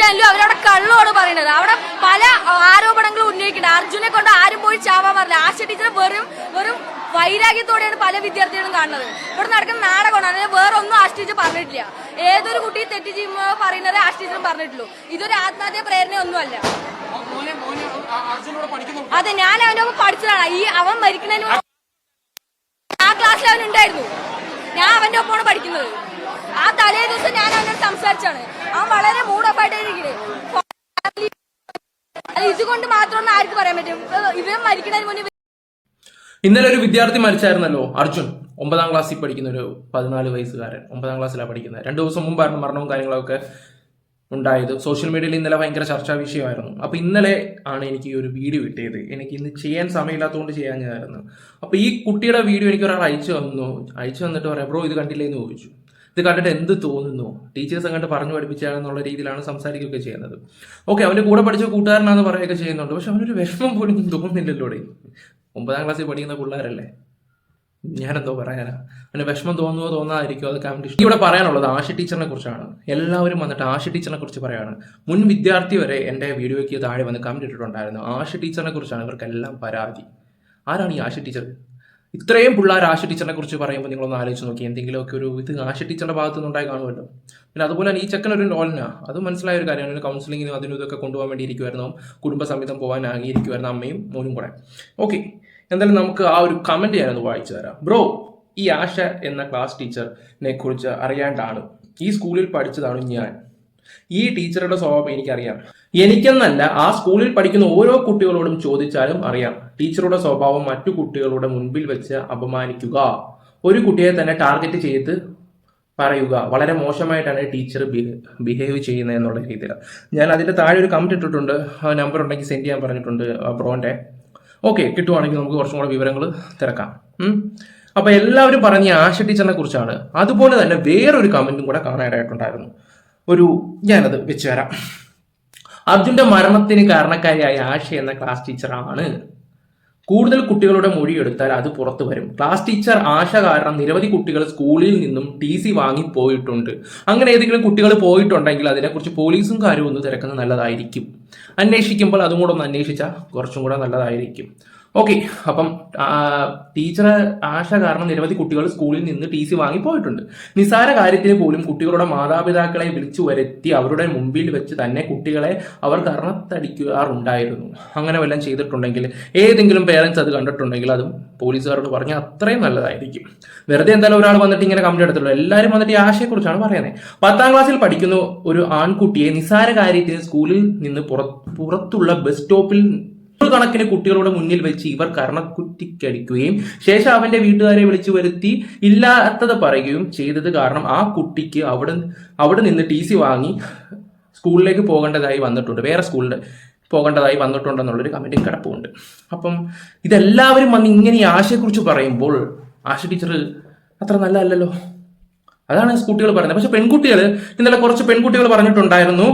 ചാനലും അവരവിടെ കള്ളോട് പറയുന്നത് അവിടെ പല ആരോപണങ്ങളും ഉന്നയിക്കുന്നുണ്ട്. അർജുനെ കൊണ്ട് ആരും പോയി ചാവാൻ പറഞ്ഞില്ല ആശ ടീച്ചർ വെറും വെറും വൈരാഗ്യത്തോടെയാണ് പല വിദ്യാർത്ഥികളും കാണുന്നത്. ഇവിടെ നടക്കുന്ന നാടകമാണ്. അതിന് വേറെ ഒന്നും ആശ ടീച്ചർ പറഞ്ഞിട്ടില്ല. ഏതൊരു കുട്ടി തെറ്റ് ചെയ്യുമ്പോൾ പറയുന്നത് ആശ ടീച്ചറും പറഞ്ഞിട്ടുള്ളൂ. ഇതൊരു ആത്മഹത്യ പ്രേരണയൊന്നുമല്ല. അതെ ഞാൻ ഒപ്പം പഠിച്ചതാണ്. ഈ അവൻ മരിക്കുന്നതിന് ആ ക്ലാസ്സിൽ അവൻ ഉണ്ടായിരുന്നു. ഞാൻ അവന്റെ ഒപ്പമാണ് പഠിക്കുന്നത്. ആ തലേ ദിവസം ഞാൻ അവനോട് സംസാരിച്ചാണ്. അവൻ വളരെ ആയിട്ടിരിക്കുന്നത് ഇതുകൊണ്ട് മാത്രം ആർക്ക് പറയാൻ പറ്റും? ഇവൻ മരിക്കണതിന് മുന്നേ ഇന്നലെ ഒരു വിദ്യാർത്ഥി മരിച്ചായിരുന്നല്ലോ അർജുൻ. ഒമ്പതാം ക്ലാസ്സിൽ പഠിക്കുന്ന ഒരു പതിനാല് വയസ്സുകാരൻ. ഒമ്പതാം ക്ലാസ്സിലാണ് പഠിക്കുന്നത്. രണ്ടു ദിവസം മുമ്പായിരുന്നു മരണവും കാര്യങ്ങളൊക്കെ ഉണ്ടായത്. സോഷ്യൽ മീഡിയയിൽ ഇന്നലെ ഭയങ്കര ചർച്ചാ വിഷയമായിരുന്നു. അപ്പൊ ഇന്നലെ ആണ് എനിക്ക് ഈ ഒരു വീഡിയോ കിട്ടിയത്. എനിക്ക് ഇന്ന് ചെയ്യാൻ സമയമില്ലാത്തതുകൊണ്ട് ചെയ്യാൻ ഞാനായിരുന്നു അപ്പൊ ഈ കുട്ടിയുടെ വീഡിയോ എനിക്ക് ഒരാൾ അയച്ചു തന്നു. അയച്ചു തന്നിട്ട് പറയാം ബ്രോ ഇത് കണ്ടില്ലേ? എന്ന് ചോദിച്ചു. ഇത് കണ്ടിട്ട് എന്ത് തോന്നുന്നു? ടീച്ചേഴ്സ് അങ്ങോട്ട് പറഞ്ഞു പഠിപ്പിച്ചാണെന്നുള്ള രീതിയിലാണ് സംസാരിക്കുകയൊക്കെ ചെയ്യുന്നത്. ഓക്കെ അവന്റെ കൂടെ പഠിച്ച കൂട്ടുകാരനാണെന്ന് പറയുകയൊക്കെ ചെയ്യുന്നുണ്ട്. പക്ഷെ അവനൊരു വിഷമം പോലും തോന്നുന്നില്ലല്ലോ ഒമ്പതാം ക്ലാസ്സിൽ പഠിക്കുന്ന പിള്ളേരല്ലേ? ഞാനെന്തോ പറയാനാ. അവന് വിഷമം തോന്നുമോ തോന്നാതിരിക്കുമോ അത് കമന്റ് ഇവിടെ പറയാനുള്ളത് ആശ ടീച്ചറിനെ കുറിച്ചാണ്. എല്ലാവരും വന്നിട്ട് ആശ ടീച്ചറിനെ കുറിച്ച് പറയാണ്. മുൻ വിദ്യാർത്ഥി വരെ എന്റെ വീഡിയോയ്ക്ക് താഴെ വന്ന് കമന്റ് ഇട്ടിട്ടുണ്ടായിരുന്നു. ആശ ടീച്ചറിനെ കുറിച്ചാണ് ഇവർക്കെല്ലാം പരാതി. ആരാണ് ഈ ആശ ടീച്ചർ? ഇത്രയും പിള്ളേർ ആശ ടീച്ചറിനെ കുറിച്ച് പറയുമ്പോൾ നിങ്ങളൊന്ന് ആലോചിച്ച് നോക്കി. എന്തെങ്കിലുമൊക്കെ ഒരു ഇത് ആശ ടീച്ചറിന്റെ ഭാഗത്ത് നിന്നുണ്ടായി കാണുമല്ലോ. പിന്നെ അതുപോലെ തന്നെ ഈ ചെക്കൻ ഒരു നോലിനാ അത് മനസ്സിലായ ഒരു കാര്യമാണ്. ഒരു കൗൺസിലിങ്ങിനും അതിനും ഇതൊക്കെ കൊണ്ടുപോകാൻ വേണ്ടി ഇരിക്കുമായിരുന്നു കുടുംബസമേതം പോകാൻ ആകിയിരിക്കുമായിരുന്നു അമ്മയും മോനും കൂടെ. ഓക്കെ എന്തായാലും നമുക്ക് ആ ഒരു കമന്റ് ഞാനൊന്ന് വായിച്ചു തരാം. ബ്രോ ഈ ആശ എന്ന ക്ലാസ് ടീച്ചറിനെ കുറിച്ച് അറിയാണ്ടാണ്. ഈ സ്കൂളിൽ പഠിച്ചതാണ് ഞാൻ. ഈ ടീച്ചറുടെ സ്വഭാവം എനിക്കറിയാം. എനിക്കെന്നല്ല ആ സ്കൂളിൽ പഠിക്കുന്ന ഓരോ കുട്ടികളോടും ചോദിച്ചാലും അറിയാം. ടീച്ചറുടെ സ്വഭാവം മറ്റു കുട്ടികളുടെ മുൻപിൽ വെച്ച് അപമാനിക്കുക. ഒരു കുട്ടിയെ തന്നെ ടാർഗറ്റ് ചെയ്ത് പറയുക. വളരെ മോശമായിട്ടാണ് ടീച്ചർ ബിഹേവ് ചെയ്യുന്നത് എന്നുള്ള രീതിയിൽ ഞാൻ അതിന്റെ താഴെ ഒരു കമന്റ് ഇട്ടിട്ടുണ്ട്. ആ നമ്പർ ഉണ്ടെങ്കിൽ സെൻഡ് ചെയ്യാൻ പറഞ്ഞിട്ടുണ്ട് ബ്രോന്റെ. ഓക്കെ കിട്ടുവാണെങ്കിൽ നമുക്ക് കുറച്ചും കൂടെ വിവരങ്ങൾ തിരക്കാം. അപ്പോൾ അപ്പൊ എല്ലാവരും പറഞ്ഞ ആശ ടീച്ചറിനെ കുറിച്ചാണ്. അതുപോലെ തന്നെ വേറൊരു കമന്റും കൂടെ കാണാനായിട്ടുണ്ടായിരുന്നു. ഒരു ഞാനത് വെച്ച് തരാം അർജുന്റെ മരണത്തിന് കാരണക്കാരിയായ ആശ എന്ന ക്ലാസ് ടീച്ചറാണ് കൂടുതൽ കുട്ടികളുടെ മൊഴി എടുത്താൽ അത് പുറത്തു വരും. ക്ലാസ് ടീച്ചർ ആശ കാരണം നിരവധി കുട്ടികൾ സ്കൂളിൽ നിന്നും ടി സി വാങ്ങി പോയിട്ടുണ്ട്. അങ്ങനെ ഏതെങ്കിലും കുട്ടികൾ പോയിട്ടുണ്ടെങ്കിൽ അതിനെക്കുറിച്ച് പോലീസും കാര്യവും ഒന്ന് തിരക്കുന്നത് നല്ലതായിരിക്കും. അന്വേഷിക്കുമ്പോൾ അതും കൂടെ ഒന്ന് അന്വേഷിച്ചാൽ കുറച്ചും കൂടെ നല്ലതായിരിക്കും. ഓക്കെ അപ്പം ടീച്ചർ ആശ കാരണം നിരവധി കുട്ടികൾ സ്കൂളിൽ നിന്ന് ടി സി വാങ്ങി പോയിട്ടുണ്ട്. നിസാര കാര്യത്തിന് പോലും കുട്ടികളുടെ മാതാപിതാക്കളെ വിളിച്ചു വരുത്തി അവരുടെ മുമ്പിൽ വെച്ച് തന്നെ കുട്ടികളെ അവർ കർണത്തടിക്കാറുണ്ടായിരുന്നു അങ്ങനെ വല്ലതും ചെയ്തിട്ടുണ്ടെങ്കിൽ ഏതെങ്കിലും പേരൻസ് അത് കണ്ടിട്ടുണ്ടെങ്കിൽ അതും പോലീസുകാരോട് പറഞ്ഞാൽ അത്രയും നല്ലതായിരിക്കും. വെറുതെ എന്തായാലും ഒരാൾ വന്നിട്ട് ഇങ്ങനെ കമന്റ് എടുത്തുള്ളൂ എല്ലാവരും വന്നിട്ട് ഈ ആശയെക്കുറിച്ചാണ് പറയുന്നത്. പത്താം ക്ലാസ്സിൽ പഠിക്കുന്ന ഒരു ആൺകുട്ടിയെ നിസാര കാര്യത്തിന് സ്കൂളിൽ നിന്ന് പുറത്തുള്ള ബസ് സ്റ്റോപ്പിൽ കണക്കിന് കുട്ടികളുടെ മുന്നിൽ വെച്ച് ഇവർ കർണക്കുറ്റിക്കടിക്കുകയും ശേഷം അവന്റെ വീട്ടുകാരെ വിളിച്ചു വരുത്തി ഇല്ലാത്തത് പറയുകയും ചെയ്തത് കാരണം ആ കുട്ടിക്ക് അവിടെ അവിടെ നിന്ന് ടി സി വാങ്ങി സ്കൂളിലേക്ക് പോകേണ്ടതായി വന്നിട്ടുണ്ട്. വേറെ സ്കൂളിൽ പോകേണ്ടതായി വന്നിട്ടുണ്ടെന്നുള്ളൊരു കമ്മിറ്റി കിടപ്പുണ്ട്. അപ്പം ഇതെല്ലാവരും വന്ന് ഇങ്ങനെ ആശയെക്കുറിച്ച് പറയുമ്പോൾ ആശ ടീച്ചർ അത്ര നല്ലതല്ലല്ലോ? അതാണ് കുട്ടികൾ പറയുന്നത്. പക്ഷെ പെൺകുട്ടികൾ ഇന്നലെ കുറച്ച് പെൺകുട്ടികൾ പറഞ്ഞിട്ടുണ്ടായിരുന്നു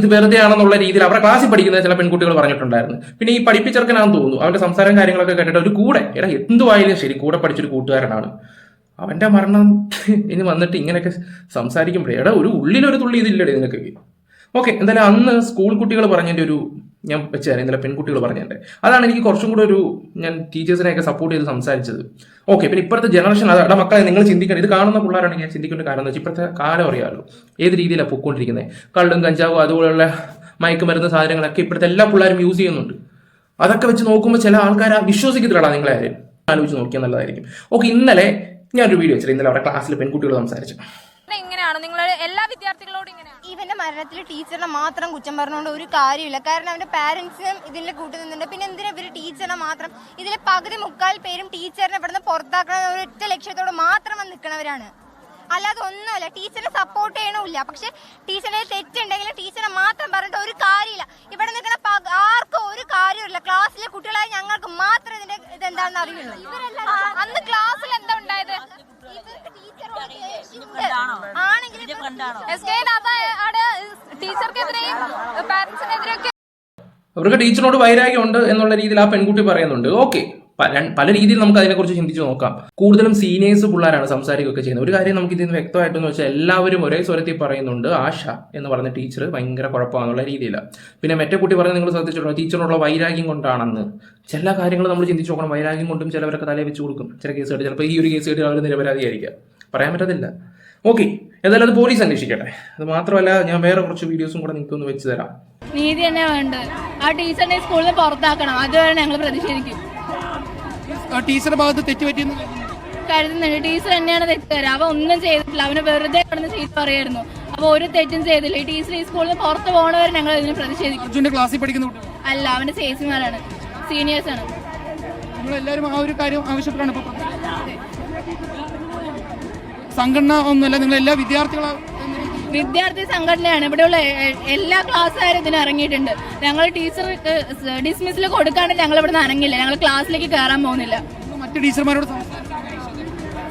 ഇത് വെറുതെ ആണെന്നുള്ള രീതിയിൽ അവരുടെ ക്ലാസ്സിൽ പഠിക്കുന്ന ചില പെൺകുട്ടികൾ പറഞ്ഞിട്ടുണ്ടായിരുന്നു. പിന്നെ ഈ പഠിപ്പിച്ചെറുക്കനാണെന്ന് തോന്നുന്നു. അവന്റെ സംസാരം കാര്യങ്ങളൊക്കെ കേട്ടിട്ട് ഒരു കൂടെ എടാ എന്തുവായാലും ശരി കൂടെ പഠിച്ചൊരു കൂട്ടുകാരനാണ്. അവന്റെ മരണം ഇനി വന്നിട്ട് ഇങ്ങനെയൊക്കെ സംസാരിക്കുമ്പോഴേ എടാ ഒരു ഉള്ളിലൊരു തുള്ളി ഇതില്ലേ നിങ്ങൾക്ക് ഓക്കെ എന്തായാലും അന്ന് സ്കൂൾ കുട്ടികൾ പറഞ്ഞതിന്റെ ഒരു ഞാൻ വെച്ചാൽ ഇന്നലെ പെൺകുട്ടികൾ പറഞ്ഞതിന്റെ അതാണ് എനിക്ക് കുറച്ചും കൂടെ ഒരു ഞാൻ ടീച്ചേഴ്സിനെയൊക്കെ സപ്പോർട്ട് ചെയ്ത് സംസാരിച്ചത്. ഓക്കെ പിന്നെ ഇപ്പോഴത്തെ ജനറേഷൻ അതാ മക്കളെ നിങ്ങൾ ചിന്തിക്കണം ഇത് കാണുന്ന പിള്ളേരാണ് ഞാൻ ചിന്തിക്കേണ്ട കാരണം എന്ന് വെച്ചാൽ ഇപ്പോഴത്തെ കാലം അറിയാമല്ലോ ഏത് രീതിയിലാണ് പൊയ്ക്കൊണ്ടിരിക്കുന്നത് കള്ളും കഞ്ചാവും അതുപോലുള്ള മയക്കുമരുന്ന് സാധനങ്ങളൊക്കെ ഇപ്പോഴത്തെ എല്ലാ പിള്ളേരും യൂസ് ചെയ്യുന്നുണ്ട്. അതൊക്കെ വെച്ച് നോക്കുമ്പോൾ ചില ആൾക്കാർ വിശ്വസിക്കത്തില്ലടാ നിങ്ങളെ ആരും ആലോചിച്ച് നോക്കിയാൽ നല്ലതായിരിക്കും. ഓക്കെ ഇന്നലെ ഞാനൊരു വീഡിയോ വെച്ചിട്ട് ഇന്നലെ അവിടെ ക്ലാസ്സിൽ പെൺകുട്ടികൾ സംസാരിച്ചു. ഇങ്ങനെയാണ്? നിങ്ങൾ എല്ലാ വിദ്യാർത്ഥികളോടും ഇങ്ങനെയാണ്? ഇവന്റെ മരണത്തിൽ ടീച്ചറിനെ മാത്രം കുറ്റം പറഞ്ഞുകൊണ്ട് ഒരു കാര്യമില്ല. കാരണം അവന്റെ പാരന്റ്സും ഇതിൽ കൂട്ടി നിന്നുണ്ട് പിന്നെ എന്തിനാ ഇവർ ടീച്ചറിനെ മാത്രം? ഇതിലെ പകുതി മുക്കാൽ പേരും ടീച്ചറിനെ ഇവിടുന്ന് പുറത്താക്കണം ഒരൊറ്റ ലക്ഷ്യത്തോട് മാത്രം വന്ന് നിൽക്കണവരാണ്. അല്ലാതെ ഒന്നുമല്ല ടീച്ചറിനെ സപ്പോർട്ട് ചെയ്യണമില്ല പക്ഷെ ടീച്ചറിനെ തെറ്റുണ്ടെങ്കിൽ ടീച്ചറെ മാത്രം പറഞ്ഞിട്ട് ഒരു കാര്യമില്ല. ഇവിടെ നിൽക്കുന്ന ആർക്കും ഒരു കാര്യമില്ല ക്ലാസ്സിലെ കുട്ടികളായ ഞങ്ങൾക്ക് മാത്രം ഇതിന്റെ ഇതെന്താണെന്ന് അറിയുള്ളൂ ആ, അന്ന് ക്ലാസ്സിൽ എന്താ ഉണ്ടായത് ഇവർക്ക് ടീച്ചറോട് ദേഷ്യമുണ്ട്. ആണെങ്കിൽ എസ് കെ അവിടെ ടീച്ചർക്കെതിരെയും പാരന്റ്സിനെതിരെയൊക്കെ അവർക്ക് ടീച്ചറിനോട് വൈരാഗ്യമുണ്ട് എന്നുള്ള രീതിയിൽ ആ പെൺകുട്ടി പറയുന്നുണ്ട്. ഓക്കെ പല രീതിയിൽ നമുക്ക് അതിനെക്കുറിച്ച് ചിന്തിച്ചു നോക്കാം. കൂടുതലും സീനിയേഴ്സ് പിള്ളേരാണ് സംസാരിക്കുകയൊക്കെ ചെയ്യുന്നത്. ഒരു കാര്യം നമുക്ക് ഇതിൽ നിന്ന് വ്യക്തമായിട്ടെന്ന് വെച്ചാൽ എല്ലാവരും ഒരേ സ്വരത്തിൽ പറയുന്നുണ്ട് ആശ എന്ന് പറഞ്ഞ ടീച്ചർ ഭയങ്കര കുഴപ്പമാണെന്നുള്ള രീതിയിലാണ് പിന്നെ മറ്റേ കുട്ടി പറഞ്ഞ് നിങ്ങൾ ശ്രദ്ധിച്ചിട്ടുണ്ടോ? ടീച്ചറിനുള്ള വൈരാഗ്യം കൊണ്ടാണെന്ന്. ചില കാര്യങ്ങൾ നമ്മൾ ചിന്തിച്ചു നോക്കണം. വൈരാഗ്യം കൊണ്ടും ചിലവരൊക്കെ തലയിൽ വെച്ച് കൊടുക്കും. ചില കേസ് കേട്ട് ചിലപ്പോൾ ഈ ഒരു കേസ് കേട്ട് അവർ നിരപരാധിയായിരിക്കാം. പറയാൻ പറ്റത്തില്ല. ഓക്കെ എന്തായാലും അത് പോലീസ് അന്വേഷിക്കട്ടെ. അത് മാത്രമല്ല ഞാൻ വേറെ കുറച്ച് വീഡിയോസും കൂടെ നിങ്ങൾക്ക് ഒന്ന് വെച്ച് തരാം. നീതി തന്നെ വേണ്ട ആ ടീച്ചറിനെ സ്കൂളിൽ നിന്ന് പുറത്താക്കണം. അതുവരെ ഞങ്ങൾ പ്രതിഷേധിക്കും. ടീച്ചറുടെ ഭാഗത്ത് തെറ്റുപറ്റിയെന്ന് കരുതുന്നുണ്ട്. ടീച്ചർ തന്നെയാണ് തെറ്റുകാരൻ അവ ഒന്നും ചെയ്തിട്ടില്ല. അവന് വെറുതെ കിടന്ന് ചീത്ത പറയായിരുന്നു അപ്പൊ ഒരു തെറ്റും ചെയ്തില്ല. ഈ ടീച്ചർ ഈ സ്കൂളിൽ നിന്ന് പുറത്ത് പോകണവരെ ഞങ്ങൾ ഇതിന് പ്രതിഷേധിക്കും. അർജുന്റെ ക്ലാസ്സിൽ പഠിക്കുന്ന കുട്ടി അല്ല അവന്റെ ചേച്ചിമാരാണ്. സീനിയേഴ്സ് ആണ്. ആ ഒരു കാര്യം ആവശ്യപ്പെട്ടാണ് ഇപ്പൊ. സംഘടന ഒന്നുമല്ല നിങ്ങൾ എല്ലാ വിദ്യാർത്ഥികളും വിദ്യാർത്ഥി സംഘടനയാണ്. ഇവിടെയുള്ള എല്ലാ ക്ലാസ്സുകാരും ഇതിന് ഇറങ്ങിയിട്ടുണ്ട്. ഞങ്ങൾ ടീച്ചർ ഡിസ്മിസിൽ കൊടുക്കാണ്ട് ഞങ്ങൾ ഇവിടെ നിന്ന് ഇറങ്ങില്ല ഞങ്ങൾ ക്ലാസ്സിലേക്ക് കയറാൻ പോകുന്നില്ല. മറ്റു ടീച്ചർമാരോട്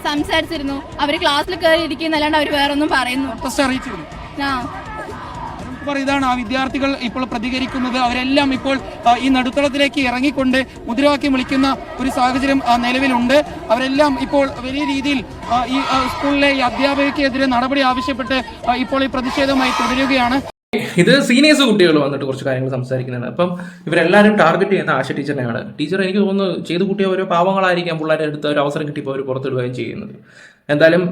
സംസാരിച്ചിരുന്നു. അവർ ക്ലാസ്സിൽ കയറി ഇരിക്കുന്നല്ലാണ്ട് അവർ വേറെ ഒന്നും പറയുന്നു ആ. നമുക്ക് ഇതാണ് ആ വിദ്യാർത്ഥികൾ ഇപ്പോൾ പ്രതികരിക്കുന്നത്. അവരെല്ലാം ഇപ്പോൾ ഈ നടുത്തളത്തിലേക്ക് ഇറങ്ങിക്കൊണ്ട് മുദ്രാവാക്യം വിളിക്കുന്ന ഒരു സാഹചര്യം നിലവിലുണ്ട്. അവരെല്ലാം ഇപ്പോൾ വലിയ രീതിയിൽ ഈ സ്കൂളിലെ ഈ അധ്യാപകർക്കെതിരെ നടപടി ആവശ്യപ്പെട്ട് ഇപ്പോൾ ഈ പ്രതിഷേധമായി തുടരുകയാണ്. ഇത് സീനിയേഴ്സ് കുട്ടികൾ വന്നിട്ട് കുറച്ച് കാര്യങ്ങൾ സംസാരിക്കുന്നതാണ് അപ്പം ഇവരെല്ലാവരും ടാർഗറ്റ് ചെയ്യുന്ന ആശ ടീച്ചറിനെയാണ്. ടീച്ചർ എനിക്ക് തോന്നുന്നു ചെയ്ത് കുട്ടിയെ ഓരോ പാവങ്ങളായിരിക്കാം പിള്ളേരെ എടുത്ത് ഒരു അവസരം കിട്ടിയപ്പോൾ അവർ പുറത്തിടുകയും ചെയ്യുന്നത്. എന്തായാലും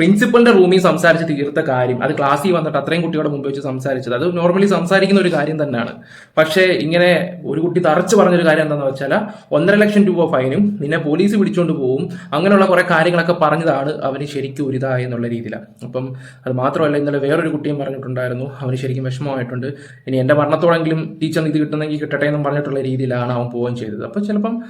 പ്രിൻസിപ്പലിന്റെ റൂമിൽ സംസാരിച്ച് തീർത്ത കാര്യം അത് ക്ലാസ്സിൽ വന്നിട്ട് അത്രയും കുട്ടികളുടെ മുമ്പ് വെച്ച് സംസാരിച്ചത്. അത് നോർമലി സംസാരിക്കുന്ന ഒരു കാര്യം തന്നെയാണ്. പക്ഷേ ഇങ്ങനെ ഒരു കുട്ടി തറച്ചു പറഞ്ഞൊരു കാര്യം എന്താണെന്ന് വെച്ചാൽ ഒന്നര ലക്ഷം രൂപ ഫൈനും നിന്നെ പോലീസ് പിടിച്ചുകൊണ്ട് പോകും അങ്ങനെയുള്ള കുറെ കാര്യങ്ങളൊക്കെ പറഞ്ഞതാണ് അവന് ശരിക്കും ഒരു ഇതായി എന്നുള്ള രീതിയിലാണ്. അപ്പം അത് മാത്രമല്ല ഇന്നലെ വേറൊരു കുട്ടിയും പറഞ്ഞിട്ടുണ്ടായിരുന്നു അവന് ശരിക്കും വിഷമമായിട്ടുണ്ട്. ഇനി എന്റെ മരണത്തോടെങ്കിലും ടീച്ചർ ഇത് കിട്ടുന്നെങ്കിൽ കിട്ടട്ടെ എന്നും പറഞ്ഞിട്ടുള്ള രീതിയിലാണ് അവൻ പോവുകയും ചെയ്തത്. അപ്പം ചിലപ്പം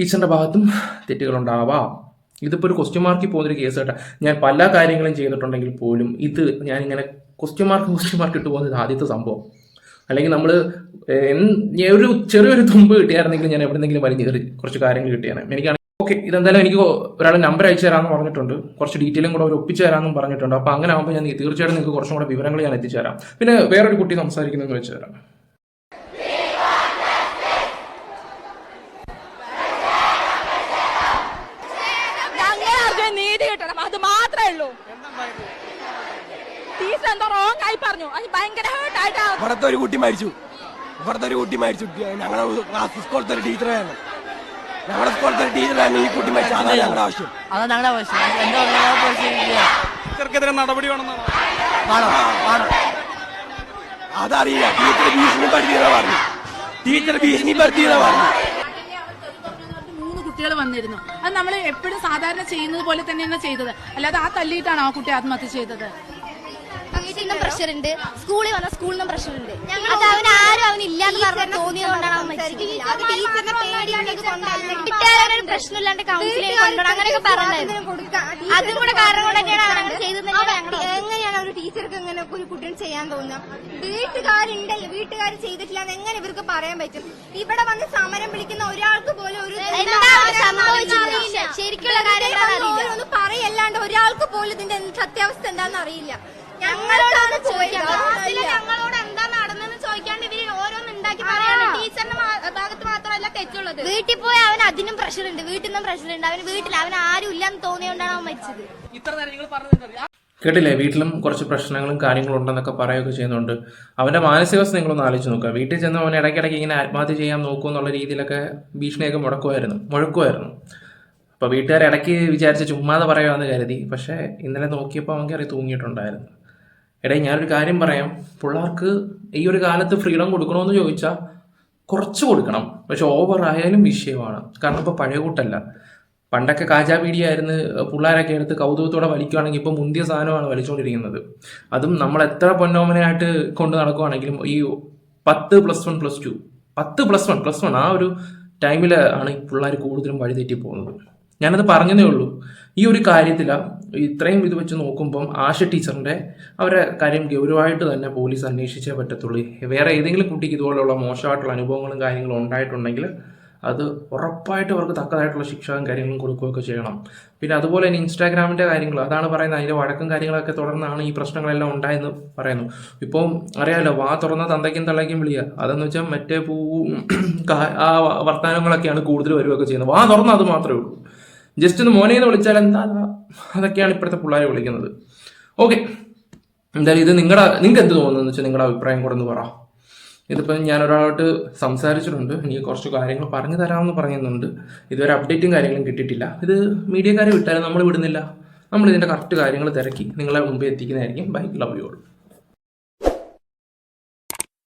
ടീച്ചറിന്റെ ഭാഗത്തും തെറ്റുകളുണ്ടാവാം. ഇതിപ്പോൾ ഒരു ക്വസ്റ്റ്യൻ മാർക്കിൽ പോകുന്നൊരു കേസ് കേട്ടാ. ഞാൻ പല കാര്യങ്ങളും ചെയ്തിട്ടുണ്ടെങ്കിൽ പോലും ഇത് ഞാൻ ഇങ്ങനെ ക്വസ്റ്റ്യൻ മാർക്ക് ക്വസ്റ്റ്യൻ മാർക്ക് ഇട്ട് പോകുന്നത് ആദ്യത്തെ സംഭവം. അല്ലെങ്കിൽ നമ്മൾ ഒരു ചെറിയൊരു തുമ്പ് കിട്ടിയായിരുന്നെങ്കിൽ ഞാൻ എവിടെന്നെങ്കിലും വലിഞ്ഞ് കയറി കുറച്ച് കാര്യങ്ങൾ കിട്ടിയാണ് എനിക്കാണ് ഓക്കെ ഇതെന്തായാലും എനിക്ക് ഒരാൾ നമ്പർ അയച്ചു തരാമെന്ന് പറഞ്ഞിട്ടുണ്ട്. കുറച്ച് ഡീറ്റെയിലും കൂടെ അവർ ഒപ്പിച്ചു തരാമെന്നും പറഞ്ഞിട്ടുണ്ട്. അപ്പോൾ അങ്ങനെ ആകുമ്പോൾ ഞാൻ തീർച്ചയായിട്ടും നിങ്ങൾക്ക് കുറച്ചും കൂടെ വിവരങ്ങൾ ഞാൻ എത്തിച്ചു തരാം. പിന്നെ വേറൊരു കുട്ടി സംസാരിക്കുന്നതെന്ന് വെച്ച് തരാം ഞങ്ങൾ അർജുന നീതി കിട്ടണം അത് മാത്രമേ ഉള്ളൂ ടീച്ചർ എന്തോ റോങ് ആയി പറഞ്ഞു. അത് ഭയങ്കര ഹേർട്ട് ആയിട്ടാ. ഇവിടുത്തെ ഒരു കുട്ടി മരിച്ചു. ഇവിടുത്തെ ഒരു കുട്ടി മരിച്ചു. ഞങ്ങളുടെ ക്ലാസ് സ്കൂളത്തെ ഒരു ടീച്ചറായിരുന്നു ഞങ്ങളുടെ സ്കൂളത്തെ ഒരു ടീച്ചറാണ് ഈ കുട്ടി മരിച്ചു അതാണ് ഞങ്ങളുടെ ആവശ്യം. അതാണ് ഞങ്ങളുടെ ആവശ്യം. എന്താ ടീച്ചർക്കെതിരെ നടപടി വേണമെന്നാണ് വേണം വേണം. അതറിയില്ല. ടീച്ചർ ഭീഷണിപ്പെടുത്തിയതാ പറഞ്ഞു ടീച്ചർ ഭീഷണിപ്പെടുത്തിയതാ പറഞ്ഞു കുട്ടികൾ വന്നിരുന്നു. അത് നമ്മൾ എപ്പോഴും സാധാരണ ചെയ്യുന്നത് പോലെ തന്നെയാണ് ചെയ്തത്. അല്ലാതെ ആ തല്ലിയിട്ടാണ് ആ കുട്ടി ആത്മഹത്യ ചെയ്തത്. വീട്ടിൽ നിന്നും പ്രഷർ ഉണ്ട്. സ്കൂളിൽ വന്ന സ്കൂളിൽ നിന്നും പ്രഷർ ഉണ്ട്. അത് അവൻ ആരും അവൻ ഇല്ലാന്ന് പറഞ്ഞാൽ തോന്നിയതുകൊണ്ടാണ് പ്രശ്നമില്ലാണ്ട് കൗൺസിലിംഗ് കൊണ്ടുപോകണം അങ്ങനെയൊക്കെ പറഞ്ഞായിരുന്നു. അതും കൂടെ കാരണം കൊണ്ട് തന്നെയാണ് അവൻ അങ്ങനെ ചെയ്തത് എങ്ങനെയാണ് ഒരു ടീച്ചർക്ക് ഇങ്ങനെ ഒരു കുട്ടികൾ ചെയ്യാൻ തോന്നുന്നത്. വീട്ടുകാരുണ്ടല്ലോ വീട്ടുകാർ ചെയ്തിട്ടില്ല എന്ന് എങ്ങനെ ഇവർക്ക് പറയാൻ പറ്റും? ഇവിടെ വന്ന് സമരം വിളിക്കുന്ന ഒരാൾക്ക് പോലും ഒരു ശരിക്കുള്ള കാര്യം ഓരോന്ന് പറയല്ലാണ്ട് ഒരാൾക്ക് പോലും ഇതിന്റെ സത്യാവസ്ഥ എന്താണെന്ന് അറിയില്ല. ഞങ്ങളോടാണ് ഞങ്ങളോട് എന്താ നടന്നെന്ന് ചോദിക്കാണ്ട് ഇവർ ഓരോന്ന് ഉണ്ടാക്കി പറയാണ്. ടീച്ചറിന്റെ ഭാഗത്ത് മാത്രമല്ല തെറ്റുള്ളത്. വീട്ടിൽ പോയി അവൻ അതിനും പ്രഷർ ഉണ്ട് വീട്ടിൽ നിന്നും പ്രഷർ ഉണ്ട് അവന് വീട്ടിൽ അവൻ ആരും ഇല്ലെന്ന് തോന്നിയോണ്ടാണ് അവൻ മരിച്ചത്. ഇത്ര നേരം നിങ്ങൾ പറഞ്ഞത് കേട്ടില്ലേ? വീട്ടിലും കുറച്ച് പ്രശ്നങ്ങളും കാര്യങ്ങളും ഉണ്ടെന്നൊക്കെ പറയുകയൊക്കെ ചെയ്യുന്നുണ്ട്. അവന്റെ മാനസികാവസ്ഥ നിങ്ങളൊന്ന് ആലോചിച്ച് നോക്കുക. വീട്ടിൽ ചെന്ന് അവൻ ഇടയ്ക്കിടയ്ക്ക് ഇങ്ങനെ ആത്മഹത്യ ചെയ്യാൻ നോക്കുമെന്നുള്ള രീതിയിലൊക്കെ ഭീഷണിയൊക്കെ മുടക്കുമായിരുന്നു. മുഴക്കുമായിരുന്നു. അപ്പോൾ വീട്ടുകാർ ഇടയ്ക്ക് വിചാരിച്ച് ചുമ്മാതെ പറയുമെന്ന് കരുതി. പക്ഷേ ഇന്നലെ നോക്കിയപ്പോൾ അവൻ കയറി തൂങ്ങിയിട്ടുണ്ടായിരുന്നു. എടേ ഞാനൊരു കാര്യം പറയാം. പിള്ളേർക്ക് ഈ ഒരു കാലത്ത് ഫ്രീഡം കൊടുക്കണമെന്ന് ചോദിച്ചാൽ കുറച്ച് കൊടുക്കണം. പക്ഷെ ഓവർ ആയാലും വിഷയമാണ്. കാരണം ഇപ്പോൾ പഴയ കൂട്ടല്ല. പണ്ടൊക്കെ കാജാ പീടിയായിരുന്നു. പിള്ളേരൊക്കെ എടുത്ത് കൗതുകത്തോടെ വലിക്കുകയാണെങ്കിൽ ഇപ്പോൾ മുന്തിയ സാധനമാണ് വലിച്ചുകൊണ്ടിരിക്കുന്നത് അതും നമ്മൾ എത്ര പൊന്നോമനയായിട്ട് കൊണ്ട് നടക്കുവാണെങ്കിലും ഈ പത്ത് പ്ലസ് വൺ പ്ലസ് ടു പത്ത് പ്ലസ് വൺ പ്ലസ് വൺ ആ ഒരു ടൈമിൽ ആണ് ഈ പിള്ളേർ കൂടുതലും വഴിതെറ്റി പോകുന്നത്. ഞാനത് പറഞ്ഞതേ ഉള്ളൂ. ഈ ഒരു കാര്യത്തിൽ ഇത്രയും ഇത് വെച്ച് നോക്കുമ്പം ആശ ടീച്ചറിന്റെ അവരെ കാര്യം ഗൗരവമായിട്ട് തന്നെ പോലീസ് അന്വേഷിച്ചേ പറ്റത്തുള്ളൂ. വേറെ ഏതെങ്കിലും കുട്ടിക്ക് ഇതുപോലുള്ള മോശമായിട്ടുള്ള അനുഭവങ്ങളും കാര്യങ്ങളും ഉണ്ടായിട്ടുണ്ടെങ്കിൽ അത് ഉറപ്പായിട്ട് അവർക്ക് തക്കതായിട്ടുള്ള ശിക്ഷയും കാര്യങ്ങളും കൊടുക്കുകയൊക്കെ ചെയ്യണം. പിന്നെ അതുപോലെ തന്നെ ഇൻസ്റ്റാഗ്രാമിന്റെ കാര്യങ്ങൾ അതാണ് പറയുന്നത് അതിന്റെ വഴക്കും കാര്യങ്ങളൊക്കെ തുടർന്നാണ് ഈ പ്രശ്നങ്ങളെല്ലാം ഉണ്ടായെന്ന് പറയുന്നു. ഇപ്പോൾ അറിയാമല്ലോ വാ തുറന്ന തന്തയ്ക്കും തള്ളയ്ക്കും വിളിയ. അതെന്ന് വെച്ചാൽ മറ്റേ പൂ ആ വർത്തമാനങ്ങളൊക്കെയാണ് കൂടുതൽ വരികയൊക്കെ ചെയ്യുന്നത്. വാ തുറന്ന അത് മാത്രമേ ഉള്ളൂ. ജസ്റ്റ് ഒന്ന് മോനെ എന്ന് വിളിച്ചാൽ എന്താ അതൊക്കെയാണ് ഇപ്പോഴത്തെ പിള്ളേരെ വിളിക്കുന്നത്. ഓക്കെ എന്തായാലും ഇത് നിങ്ങളുടെ നിങ്ങൾക്ക് എന്ത് തോന്നുന്നു വെച്ചാൽ നിങ്ങളുടെ അഭിപ്രായം കൂടെ ഒന്ന് പറ. ഇതിപ്പം ഞാൻ ഒരാളോട്ട് സംസാരിച്ചിട്ടുണ്ട്. എനിക്ക് കുറച്ച് കാര്യങ്ങൾ പറഞ്ഞു തരാമെന്ന് പറയുന്നുണ്ട്. ഇതുവരെ അപ്ഡേറ്റും കാര്യങ്ങളും കിട്ടിയിട്ടില്ല. ഇത് മീഡിയക്കാരെ വിട്ടാലും നമ്മൾ വിടുന്നില്ല. നമ്മൾ ഇതിന്റെ കറക്റ്റ് കാര്യങ്ങൾ തിരക്കി നിങ്ങളെ മുമ്പേ എത്തിക്കുന്നതായിരിക്കും. Bye love you